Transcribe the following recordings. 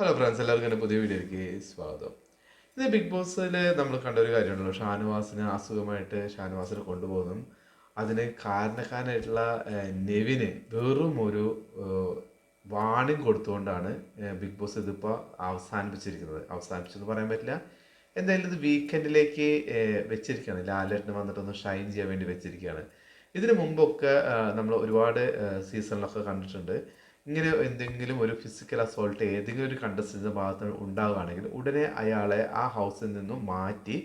Hello friends എല്ലാവർക്കും എന്റെ പുതിയ വീഡിയോയിലേക്ക് സ്വാഗതം. ഇത് ബിഗ് ബോസിൽ നമ്മൾ കണ്ട ഒരു കാര്യമുണ്ടല്ലോ. ഷാനുവാസിനെ അസുഖമായിട്ട് ഷാനുവാസിനെ കൊണ്ടുപോകുന്നു. അതിന് കാരണക്കാരനായിട്ടുള്ള നെവിന് വെറും ഒരു വാണിംഗ് കൊടുത്തുകൊണ്ടാണ് ബിഗ് ബോസ് ഇതിപ്പോൾ അവസാനിപ്പിച്ചിരിക്കുന്നത്. അവസാനിപ്പിച്ചെന്ന് പറയാൻ പറ്റില്ല. എന്തായാലും ഇത് വീക്കെൻഡിലേക്ക് വെച്ചിരിക്കുകയാണ്. ലാലേട്ടന് വന്നിട്ടൊന്ന് ഷൈൻ ചെയ്യാൻ വേണ്ടി വെച്ചിരിക്കുകയാണ്. ഇതിനു മുമ്പൊക്കെ നമ്മൾ ഒരുപാട് സീസണിലൊക്കെ കണ്ടിട്ടുണ്ട്. ഇങ്ങനെ എന്തെങ്കിലും ഒരു ഫിസിക്കൽ അസോൾട്ട് ഏതെങ്കിലും ഒരു കണ്ടസ്റ്റൻസിന്റെ ഭാഗത്ത് ഉണ്ടാവുകയാണെങ്കിൽ ഉടനെ അയാളെ ആ ഹൗസിൽ നിന്നും മാറ്റി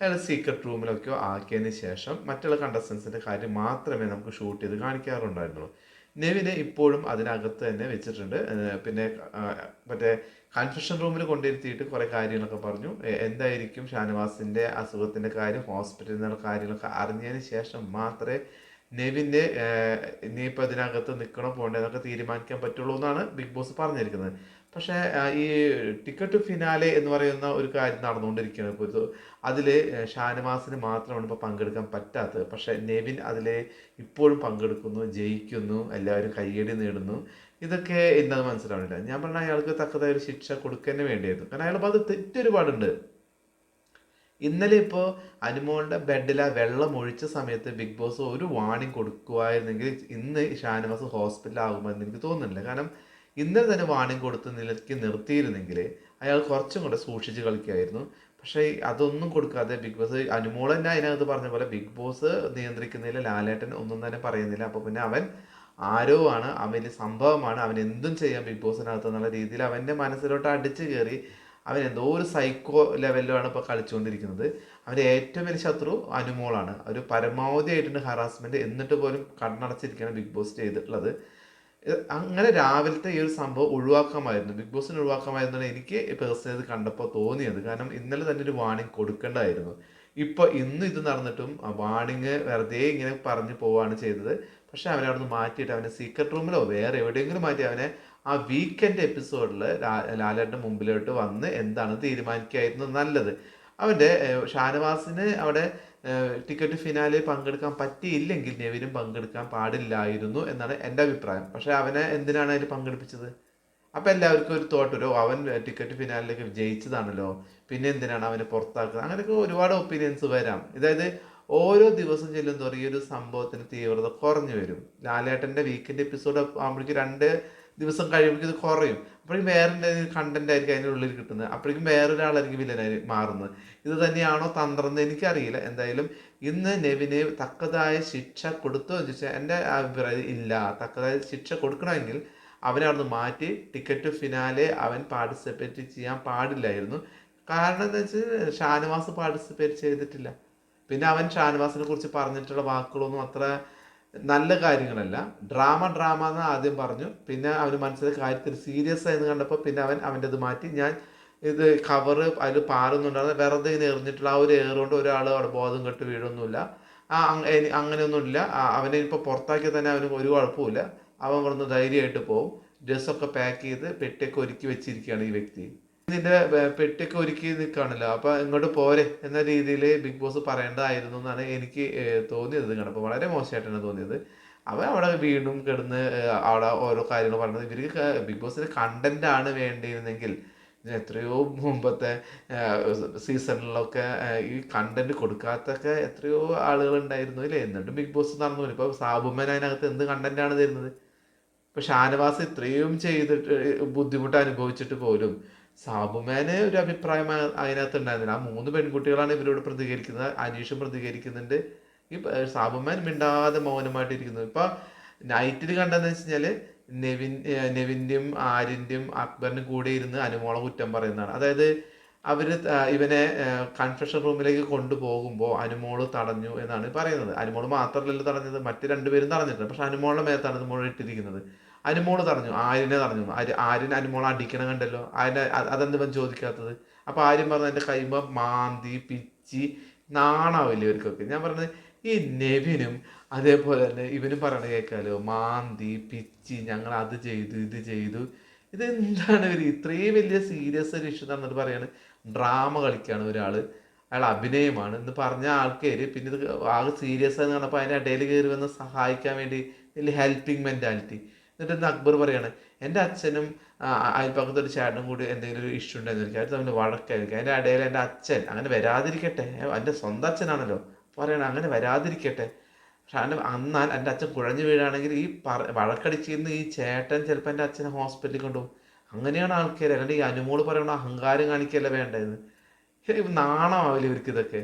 അയാളെ സീക്രട്ട് റൂമിലൊക്കെയോ ആക്കിയതിന് ശേഷം മറ്റുള്ള കണ്ടസ്റ്റൻസിന്റെ കാര്യം മാത്രമേ നമുക്ക് ഷൂട്ട് ചെയ്ത് കാണിക്കാറുണ്ടായിരുന്നുള്ളൂ. നെവിനെ ഇപ്പോഴും അതിനകത്ത് തന്നെ വെച്ചിട്ടുണ്ട്. പിന്നെ മറ്റേ കൺഫെഷൻ റൂമിൽ കൊണ്ടിരുത്തിയിട്ട് കുറേ കാര്യങ്ങളൊക്കെ പറഞ്ഞു. എന്തായിരിക്കും ഷാനവാസിന്റെ അസുഖത്തിന്റെ കാര്യം ഹോസ്പിറ്റലിൽ നിന്നുള്ള കാര്യങ്ങളൊക്കെ അറിഞ്ഞതിന് ശേഷം മാത്രമേ നെവിന്റെ ഇനിയിപ്പോൾ ഇതിനകത്ത് നിൽക്കണോ പോകണ്ടോ എന്നൊക്കെ തീരുമാനിക്കാൻ പറ്റുള്ളൂ എന്നാണ് ബിഗ് ബോസ് പറഞ്ഞിരിക്കുന്നത്. പക്ഷേ ഈ ടിക്കറ്റ് ഫിനാലെ എന്ന് പറയുന്ന ഒരു കാര്യം നടന്നുകൊണ്ടിരിക്കുകയാണ്. ഇപ്പോൾ അതിൽ ഷാനവാസിന് മാത്രമാണ് ഇപ്പോൾ പങ്കെടുക്കാൻ പറ്റാത്തത്. പക്ഷേ നെവിൻ അതിൽ ഇപ്പോഴും പങ്കെടുക്കുന്നു ജയിക്കുന്നു എല്ലാവരും കയ്യടി നേടുന്നു. ഇതൊക്കെ എന്താണെന്ന് മനസ്സിലാവുന്നില്ല. ഞാൻ പറഞ്ഞ അയാൾക്ക് തക്കതായ ഒരു ശിക്ഷ തന്നെ വേണ്ടിയായിരുന്നു. കാരണം അയാൾ അത് തെറ്റൊരുപാടുണ്ട്. ഇന്നലെ ഇപ്പോൾ അനുമോളുടെ ബെഡിൽ ആ വെള്ളം ഒഴിച്ച സമയത്ത് ബിഗ് ബോസ് ഒരു വാണിംഗ് കൊടുക്കുമായിരുന്നെങ്കിൽ ഇന്ന് ഷാനവാസ് ഹോസ്പിറ്റലാകുമെന്ന് എനിക്ക് തോന്നുന്നില്ല. കാരണം ഇന്നലെ തന്നെ വാണിംഗ് കൊടുത്ത് നിലയ്ക്ക് നിർത്തിയിരുന്നെങ്കിൽ അയാൾ കുറച്ചും കൂടെ സൂക്ഷിച്ച് കളിക്കുമായിരുന്നു പക്ഷേ അതൊന്നും കൊടുക്കാതെ ബിഗ് ബോസ് അനുമോൾ തന്നെ അതിനകത്ത് പറഞ്ഞ പോലെ ബിഗ് ബോസ് നിയന്ത്രിക്കുന്നതിൽ ലാലേട്ടൻ ഒന്നും തന്നെ പറയുന്നില്ല. അപ്പോൾ പിന്നെ അവൻ ആരോ ആണ്. അവന്റെ സംഭവമാണ്. അവൻ എന്തും ചെയ്യാം ബിഗ് ബോസിനകത്ത് എന്നുള്ള രീതിയിൽ അവന്റെ മനസ്സിലോട്ട് അടിച്ചു കയറി അവൻ എന്തോ ഒരു സൈക്കോ ലെവലിലാണ് ഇപ്പോൾ കളിച്ചുകൊണ്ടിരിക്കുന്നത്. അവന്റെ ഏറ്റവും വലിയ ശത്രു അനുമോളാണ്. ഒരു പരമാവധി ആയിട്ടുണ്ട് ഹറാസ്മെന്റ് എന്നിട്ട് പോലും കണ്ണടച്ചിരിക്കുകയാണ് ബിഗ് ബോസ് ചെയ്തിട്ടുള്ളത്. അങ്ങനെ രാവിലത്തെ ഈ ഒരു സംഭവം ഒഴിവാക്കാമായിരുന്നു. ബിഗ് ബോസിന് ഒഴിവാക്കാമായിരുന്നു എനിക്ക് പേഴ്സണലി കണ്ടപ്പോൾ തോന്നിയത്. കാരണം ഇന്നലെ തന്നെ ഒരു വാണിംഗ് കൊടുക്കേണ്ടതായിരുന്നു ഇപ്പോൾ ഇന്ന് ഇത് നടന്നിട്ടും വാണിംഗ് വെറുതെ ഇങ്ങനെ പറഞ്ഞു പോവുകയാണ് ചെയ്തത്. പക്ഷേ അവനെ നിന്ന് മാറ്റിയിട്ട് അവനെ സീക്രട്ട് റൂമിലോ വേറെ എവിടെയെങ്കിലും മാറ്റി അവനെ ആ വീക്കെൻഡ് എപ്പിസോഡിൽ ലാലേട്ടന്റെ മുമ്പിലോട്ട് വന്ന് എന്താണ് തീരുമാനിക്കായിരുന്നു നല്ലത്. അവന്റെ ഷാനവാസിന് അവിടെ ടിക്കറ്റ് ഫിനാലെ പങ്കെടുക്കാൻ പറ്റിയില്ലെങ്കിൽ നെവിനും പങ്കെടുക്കാൻ പാടില്ലായിരുന്നു എന്നാണ് എന്റെ അഭിപ്രായം. പക്ഷേ അവനെ എന്തിനാണ് അതിൽ പങ്കെടുപ്പിച്ചത്? അപ്പം എല്ലാവർക്കും ഒരു തോട്ട് ഒരു "ഓ, അവൻ ടിക്കറ്റ് ഫിനാലിലേക്ക് ജയിച്ചതാണല്ലോ പിന്നെ എന്തിനാണ് അവനെ പുറത്താക്കുന്നത്? അങ്ങനെയൊക്കെ ഒരുപാട് ഒപ്പീനിയൻസ് വരാം. അതായത് ഓരോ ദിവസം ചെല്ലും തോറും ഈ ഒരു സംഭവത്തിന് തീവ്രത കുറഞ്ഞു വരും. ലാലേട്ടന്റെ വീക്കെൻഡ് എപ്പിസോഡ് ആകുമ്പോഴേക്കും രണ്ട് ദിവസം കഴിയുമ്പോൾ ഇത് കുറയും. അപ്പോഴേക്കും വേറെ കണ്ടന്റ് ആയിരിക്കും അതിന്റെ ഉള്ളിൽ കിട്ടുന്നത്. അപ്പോഴേക്കും വേറൊരാളായിരിക്കും വില്ലനായി മാറുന്നത്. ഇത് തന്നെയാണോ തന്ത്രം എന്ന് എനിക്കറിയില്ല. എന്തായാലും ഇന്ന് നെവിന് തക്കതായ ശിക്ഷ കൊടുത്തോ എന്ന് ചോദിച്ചാൽ എന്റെ അഭിപ്രായം ഇല്ല. തക്കതായ ശിക്ഷ കൊടുക്കണമെങ്കിൽ അവനെ അവിടുന്ന് മാറ്റി ടിക്കറ്റ് ഫിനാലെ അവൻ പാർട്ടിസിപ്പേറ്റ് ചെയ്യാൻ പാടില്ലായിരുന്നു. കാരണം എന്താ വെച്ചാൽ ഷാനവാസ് പാർട്ടിസിപ്പേറ്റ് ചെയ്തിട്ടില്ല. പിന്നെ അവൻ ഷാനവാസിനെ കുറിച്ച് പറഞ്ഞിട്ടുള്ള വാക്കുകളൊന്നും അത്ര നല്ല കാര്യങ്ങളല്ല. ഡ്രാമ ഡ്രാമ എന്ന് ആദ്യം പറഞ്ഞു. പിന്നെ അവന് മനസ്സിലെ കാര്യത്തിൽ സീരിയസ് ആയെന്ന് കണ്ടപ്പോൾ പിന്നെ അവൻ അവന്റെ ഇത് മാറ്റി. ഞാൻ ഇത് കവറ് അതിൽ പാറുന്നുണ്ടായിരുന്നു. വെറുതെ ഇങ്ങനെ എറിഞ്ഞിട്ടുള്ള ആ ഒരു ഏറുകൊണ്ട് ഒരാൾ അവിടെ ബോധം കെട്ട് വീഴൊന്നുമില്ല. ആ അങ്ങനെയൊന്നുമില്ല. അവനെ ഇപ്പോൾ പുറത്താക്കി തന്നെ അവന് ഒരു കുഴപ്പമില്ല അവൻ ഇവിടുന്ന് ധൈര്യമായിട്ട് പോകും ഡ്രസ്സൊക്കെ പാക്ക് ചെയ്ത് പെട്ടിയൊക്കെ ഒരുക്കി വെച്ചിരിക്കുകയാണ് ഈ വ്യക്തി. ഇതിന്റെ പെട്ടിയൊക്കെ ഒരുക്കി നിൽക്കാണല്ലോ അപ്പൊ ഇങ്ങോട്ട് പോരെ എന്ന രീതിയിൽ ബിഗ് ബോസ് പറയേണ്ടതായിരുന്നു എന്നാണ് എനിക്ക് തോന്നിയത് കണ്ടപ്പോൾ വളരെ മോശമായിട്ടാണ് തോന്നിയത്. അവൻ അവിടെ വീണ്ടും കിടന്ന് അവിടെ ഓരോ കാര്യങ്ങൾ പറഞ്ഞത്. ഇവർക്ക് ബിഗ് ബോസിന് കണ്ടന്റ് ആണ് വേണ്ടിയിരുന്നെങ്കിൽ എത്രയോ മുമ്പത്തെ സീസണിലൊക്കെ ഈ കണ്ടന്റ് കൊടുക്കാത്തൊക്കെ എത്രയോ ആളുകൾ ഉണ്ടായിരുന്നു ഇല്ലേ എന്നിട്ടും ബിഗ് ബോസ് നടന്നു. ഇപ്പൊ സാബുമ്മൻ അതിനകത്ത് എന്ത് കണ്ടന്റ് ആണ് തരുന്നത്? ഇപ്പൊ ഷാനവാസ് ഇത്രയും ചെയ്തിട്ട് ബുദ്ധിമുട്ട് അനുഭവിച്ചിട്ട് പോലും സാബുമാന് ഒരു അഭിപ്രായം അതിനകത്ത് ഉണ്ടായിരുന്നില്ല. ആ മൂന്ന് പെൺകുട്ടികളാണ് ഇവരോട് പ്രതികരിക്കുന്നത് അനീഷും പ്രതികരിക്കുന്നുണ്ട്. ഈ സാബുമേൻ മിണ്ടാതെ മൗനമായിട്ട് ഇരിക്കുന്നു ഇപ്പൊ നൈറ്റിൽ കണ്ടെന്ന് വെച്ച് കഴിഞ്ഞാൽ നെവിൻ നെവിന്റെയും ആര്യന്റെയും അക്ബറിനും കൂടെ ഇരുന്ന് അനുമോളെ കുറ്റം പറയുന്നതാണ്. അതായത് അവർ ഇവനെ കൺഫെഷൻ റൂമിലേക്ക് കൊണ്ടുപോകുമ്പോൾ അനുമോൾ തടഞ്ഞു എന്നാണ് പറയുന്നത്. അനുമോൾ മാത്രമല്ലല്ലോ തടഞ്ഞത് മറ്റു രണ്ടുപേരും തടഞ്ഞിട്ടുണ്ട്. പക്ഷെ അനുമോളുടെ മേത്താണ് ഇത് മുഴുവൻ ഇട്ടിരിക്കുന്നത്. അനുമോൾ തടഞ്ഞു ആര്യനെ തടഞ്ഞു. ആര് ആര്യൻ അനുമോളെ അടിക്കണം കണ്ടല്ലോ. ആര്യനെ അ- അതെന്ത് ചോദിക്കാത്തത്? അപ്പോൾ ആര്യൻ പറഞ്ഞു എന്റെ കൈമ്പ മാന്തി പിച്ചി നാണാവില്ലേ ഇവർക്കൊക്കെ? ഞാൻ പറഞ്ഞത് ഈ നെവിനും അതേപോലെ തന്നെ ഇവനും പറയണ കേൾക്കാലോ മാന്തി പിച്ചി ഞങ്ങൾ അത് ചെയ്തു ഇത് ചെയ്തു. ഇതെന്താണ് ഇവർ ഇത്രയും വലിയ സീരിയസ് ഒരു ഇഷ്യൂ തന്നിട്ട് പറയാണ് ഡ്രാമ കളിക്കാണ് ഒരാൾ. അയാൾ അഭിനയമാണ്. എന്ന് പറഞ്ഞ ആൾക്കാര് പിന്നെ ഇത് ആകെ സീരിയസ് ആയിരുന്നു കണ്ടപ്പോൾ അതിന്റെ ഇടയിൽ കയറി വന്ന് സഹായിക്കാൻ വേണ്ടി വലിയ ഹെൽപ്പിംഗ് മെന്റാലിറ്റി എന്നിട്ട് അക്ബർ പറയാണ് എന്റെ അച്ഛനും അയൽപ്പക്കത്തെ ഒരു ചേട്ടനും കൂടി എന്തെങ്കിലും ഒരു ഇഷ്യൂ ഉണ്ടെന്ന് ചോദിക്കും അത് തമ്മിൽ വഴക്കായിരിക്കും. അതിന്റെ ഇടയിൽ എന്റെ അച്ഛൻ അങ്ങനെ വരാതിരിക്കട്ടെ. എന്റെ സ്വന്തം അച്ഛനാണല്ലോ. പറയണം അങ്ങനെ വരാതിരിക്കട്ടെ. പക്ഷെ അവന്റെ അന്നാൽ എന്റെ അച്ഛൻ കുഴഞ്ഞു വീഴാണെങ്കിൽ ഈ പറ വഴക്കടിച്ചിരുന്ന് ഈ ചേട്ടൻ ചിലപ്പോൾ എന്റെ അച്ഛനെ ഹോസ്പിറ്റലിൽ കൊണ്ടുപോകും. അങ്ങനെയാണ് ആൾക്കാർ അല്ലാണ്ട് ഈ അനുമോൾ പറയണ അഹങ്കാരം കാണിക്കല്ല വേണ്ടതെന്ന്. നാണമാവില്ല ഇവർക്ക് ഇതൊക്കെ.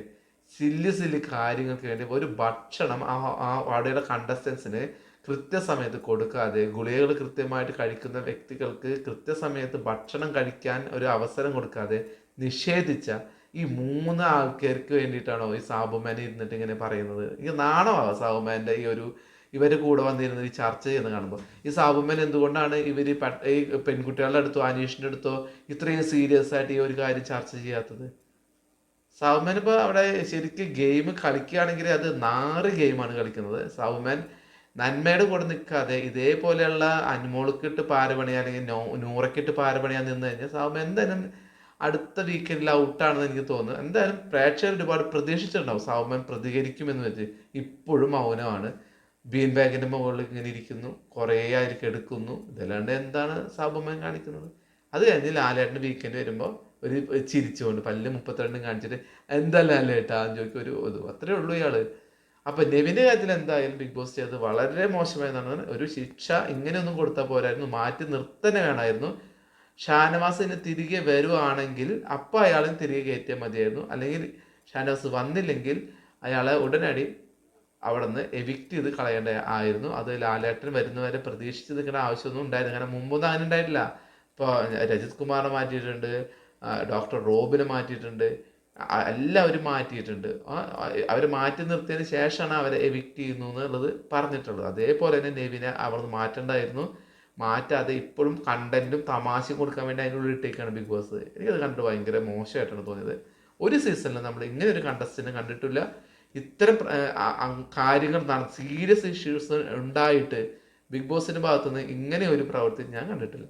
സില്ലി സില്ലി കാര്യങ്ങൾക്ക് വേണ്ടി ഒരു ഭക്ഷണം ആ ആ വാടയുടെ കണ്ടസ്റ്റൻസിന് കൃത്യസമയത്ത് കൊടുക്കാതെ ഗുളികകൾ കൃത്യമായിട്ട് കഴിക്കുന്ന വ്യക്തികൾക്ക് കൃത്യസമയത്ത് ഭക്ഷണം കഴിക്കാൻ ഒരു അവസരം കൊടുക്കാതെ നിഷേധിച്ച ഈ മൂന്ന് ആൾക്കാർക്ക് വേണ്ടിയിട്ടാണോ ഈ സാബുമാൻ ഇരുന്നിട്ട് ഇങ്ങനെ പറയുന്നത്? എനിക്ക് നാണമാവാം സാബുമാന്റെ ഈ ഒരു ഇവർ കൂടെ വന്നിരുന്ന് ഈ ചർച്ച ചെയ്യുന്ന കാണുമ്പോൾ ഈ സാബുമാൻ എന്തുകൊണ്ടാണ് ഇവർ ഈ പെൺകുട്ടികളുടെ അടുത്തോ അനീഷിന്റെ അടുത്തോ ഇത്രയും സീരിയസ് ആയിട്ട് ഈ ഒരു കാര്യം ചർച്ച ചെയ്യാത്തത്? സാബുമാൻ ഇപ്പോൾ അവിടെ ശരിക്കും ഗെയിം കളിക്കുകയാണെങ്കിൽ അത് നാറ് ഗെയിമാണ് കളിക്കുന്നത്. സൗമൻ നന്മയുടെ കൂടെ നിൽക്കാതെ ഇതേപോലെയുള്ള അന്മോൾക്കിട്ട് പാരപണിയാ അല്ലെങ്കിൽ നോ നൂറക്കിട്ട് പാരപണിയാൻ നിന്ന് കഴിഞ്ഞാൽ സാവുമ്പോൾ എന്തായാലും അടുത്ത വീക്കെൻഡിൽ ഔട്ടാണെന്ന് എനിക്ക് തോന്നുന്നു. എന്തായാലും പ്രേക്ഷകർ ഒരുപാട് പ്രതീക്ഷിച്ചിട്ടുണ്ടാവും. സാവുമ്മൻ പ്രതികരിക്കുമെന്ന് വെച്ച് ഇപ്പോഴും മൗനമാണ്. ബീൻ ബാഗിന്റെ മുകളിൽ ഇങ്ങനെ ഇരിക്കുന്നു. കുറേ ആയിരിക്കും എടുക്കുന്നു. ഇതല്ലാണ്ട് എന്താണ് സാബുമ്മൻ കാണിക്കുന്നത്? അത് കഴിഞ്ഞ് ലാലേട്ടന്റെ വീക്കെൻഡ് വരുമ്പോൾ ഒരു ചിരിച്ചുകൊണ്ട് പല്ല് മുപ്പത്തിരണ്ടും കാണിച്ചിട്ട് എന്താ ലാലേട്ടാ? എന്ന് ചോദിക്കും ഒരു അത്രേ ഉള്ളൂ ഇയാൾ. അപ്പൊ നെവിന്റെ കാര്യത്തിൽ എന്തായാലും ബിഗ് ബോസ് ചെയ്തത് വളരെ മോശമായതാണ് ഒരു ശിക്ഷ ഇങ്ങനെയൊന്നും കൊടുത്താൽ പോരായിരുന്നു മാറ്റി നിർത്തന്നെ വേണമായിരുന്നു. ഷാനവാസിന് തിരികെ വരുവാണെങ്കിൽ അപ്പം അയാളെ തിരികെ കയറ്റിയാൽ മതിയായിരുന്നു. അല്ലെങ്കിൽ ഷാനവാസ് വന്നില്ലെങ്കിൽ അയാളെ ഉടനടി അവിടെ നിന്ന് എവിക്റ്റ് ചെയ്ത് കളയേണ്ട ആയിരുന്നു. അത് ലാലേട്ടൻ വരുന്നവരെ പ്രതീക്ഷിച്ച് നിൽക്കേണ്ട ആവശ്യമൊന്നും ഉണ്ടായിരുന്നു കാരണം മുമ്പൊന്നും അങ്ങനെ ഉണ്ടായിട്ടില്ല. ഇപ്പോൾ രജിത് കുമാറിനെ മാറ്റിയിട്ടുണ്ട് ഡോക്ടർ റോബിനെ മാറ്റിയിട്ടുണ്ട്. ആ- അവർ മാറ്റിയിട്ടുണ്ട്. അവർ മാറ്റി നിർത്തിയതിന് ശേഷമാണ് അവരെ എവിക്റ്റ് ചെയ്യുന്നു എന്നുള്ളത് പറഞ്ഞിട്ടുള്ളത്. അതേപോലെ തന്നെ നെവിനെ അവിടുന്ന് മാറ്റേണ്ടായിരുന്നു. മാറ്റാതെ ഇപ്പോഴും കണ്ടന്റും തമാശയും കൊടുക്കാൻ വേണ്ടി അതിന്റെ ഉള്ളിൽ ഇട്ടേക്കാണ് ബിഗ് ബോസ് എനിക്കത് കണ്ടിട്ട് ഭയങ്കര മോശമായിട്ടാണ് തോന്നിയത്. ഒരു സീസണിൽ നമ്മൾ ഇങ്ങനെ ഒരു കണ്ടസ്റ്റിനെ കണ്ടിട്ടില്ല. ഇത്തരം കാര്യങ്ങൾ നട സീരിയസ് ഇഷ്യൂസ് ഉണ്ടായിട്ട് ബിഗ് ബോസിന്റെ ഭാഗത്തുനിന്ന് ഇങ്ങനെ ഒരു പ്രവൃത്തി ഞാൻ കണ്ടിട്ടില്ല.